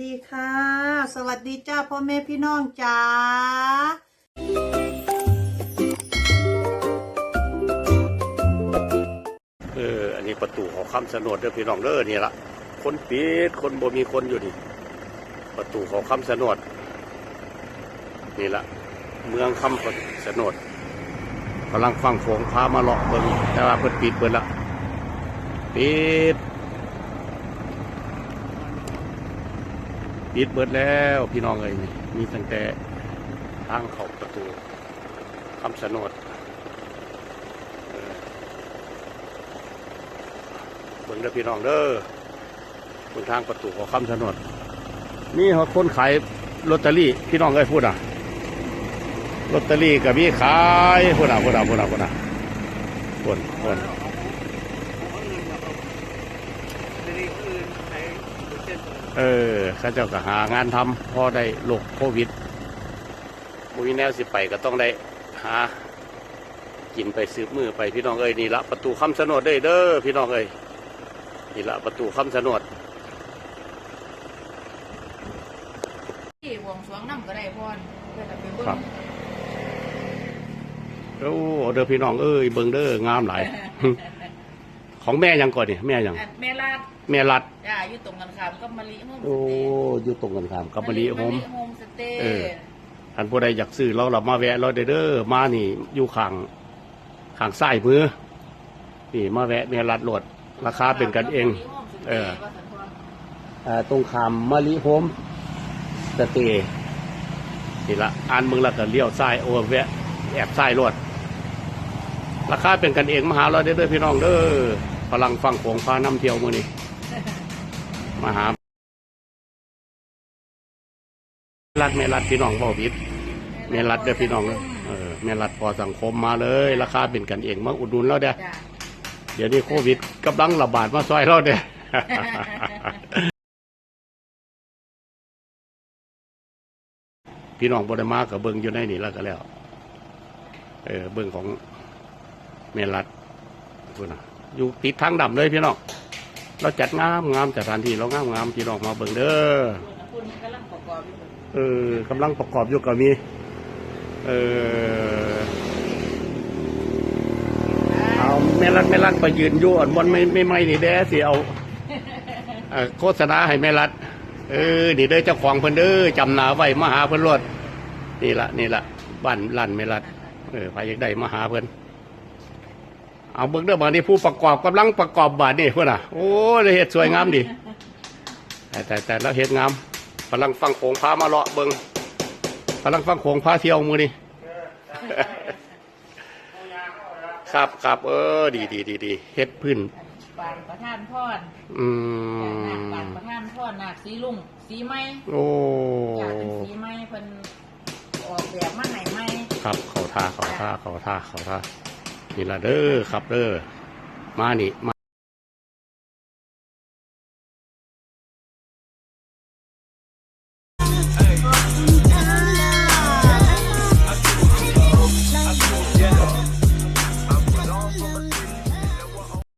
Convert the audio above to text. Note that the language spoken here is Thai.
ดีค่ะ สวัสดีจ้าพ่อแม่พี่น้องจ้าเอออันนี้ประตูของคำสนดเด้อพี่น้องเด้อนี่ละคนปิดคนบ่มีคนอยู่นี่ประตูของคำสนดนี่ละเมืองคำสนดกำลังฟังโขงพามาเลาะเบิ่งแต่ว่าเพิ่นปิดเบิ่ละปิด ปิดเบิดแล้วพี่น้องเอ้ยมีตั้งแต่ทางเข้าประตูคำสนดเบิ่งเด้อพี่น้องเด้อบนทางประตูของคำชะโนดนี่เขาคนขายลอตเตอรี่พี่น้องเอ้ยพูดอะลอตเตอรี่กับมีขายพูดอะพูดอะพูดอะพูดอะคนคน เออข้าเจ้าก็หางานทำพอได้โรคโควิดมุ้ยแนวสิไปก็ต้องได้หากินไปซื้อมือไปพี่น้องเอ้ยนี่ละประตูคำชะโนดเด้อเด้อพี่น้องเอ้ยนี่ละประตูคำชะโนดที่วงสรวงน้ำก็ได้พรเพื่อจะไปเบิ่งครับโอ้เด้อพี่น้องเอ้ยเบิ่งเด้องามหลาย ของแม่ยังก่อนนี่แม่ยัง อันแม่ลาดแม่รัด จ้าอยู่ตรงกันข้ามกับมะลิโฮมสโอ้เตย์อยู่ตรงกันข้ามกับมะลิโฮมมะลิโฮมสเตย์เออท่านผู้ใดอยากซื้อเราเรามาแวะเราได้เด้อมานี่อยู่ข้างข้างซ้ายมือนี่มาแวะแม่รัดโหลดราคาเป็นกันเองเออ ว่าสันพรอ่าตรงขามมะลิโฮมสเตย์นี่ละอ่านมึงและก็เลี้ยวซ้ายโอ้แวะแอบซ้ายรถ ราคาเป็นกันเองมาหาเราได้อเด้อพี่น้องเด้อพลังฟังโขงพาน้ำเที่ยวมือนี่มาหารัดแม่รัดพี่น้องบ่ผิดแม่รัดเด้อพี่น้องเด้อเออแม่รัดพอสังคมมาเลย ราคาเป็นกันเองมาอุดหนุนเราเด้อจ้าเดี๋ยวนี้โควิดกำลังระบาดมาซอยเราเด้อพี่น้องบไดมากับเบิงอยู่ในนี่แล้วก็แล้ว เออเบิงของ เมลัดพูดนะอยู่ติดทางดำเลยพี่น้องเราจัดงามงามจัดสถานที่เรางามงามพี่น้องมาเบิงเด้อระกอบอยู่เออกำลังประกอบอยู่กับมีเออเอาแม่รัดแม่รัดไปยืนอยู่อ่อนบนไม่ไม่ไม่นี่แด้สิเอาโฆษณาให้แม่รัด เออ นี่เด้อเจ้าของเพิ่นเด้อจำหนาไว้มาหาเพิ่นรถนี่ละนี่ละบ้านลั่นแม่รัด เออไปยากได้มาหาเพิ่น เอาเบิ่งเด้อบาดนี้ผู้ประกอบกำลังประกอบบาดนี่เพิ่นอะโอ้ยเฮ็ดสวยงามดิแต่แต่แต่แล้วเฮ็ดงามกำลังฟังโขงพามาเลาะเบิ่งกำลังฟังโขงพาเที่ยวมือนี่ครับครับเออ ดีดีดีดีเฮ็ดพื้นปานประธานพรอืจ้านาคมปานประธานพรนาคสีลุงสีไม้โอ้จ้าเป็นสีไม้เพิ่นออกแบบมาให้ไม้ครับเขาท่าเขาท่าเขาท่าเขาท่า นี่ละเด้อครับเด้อมานี่มา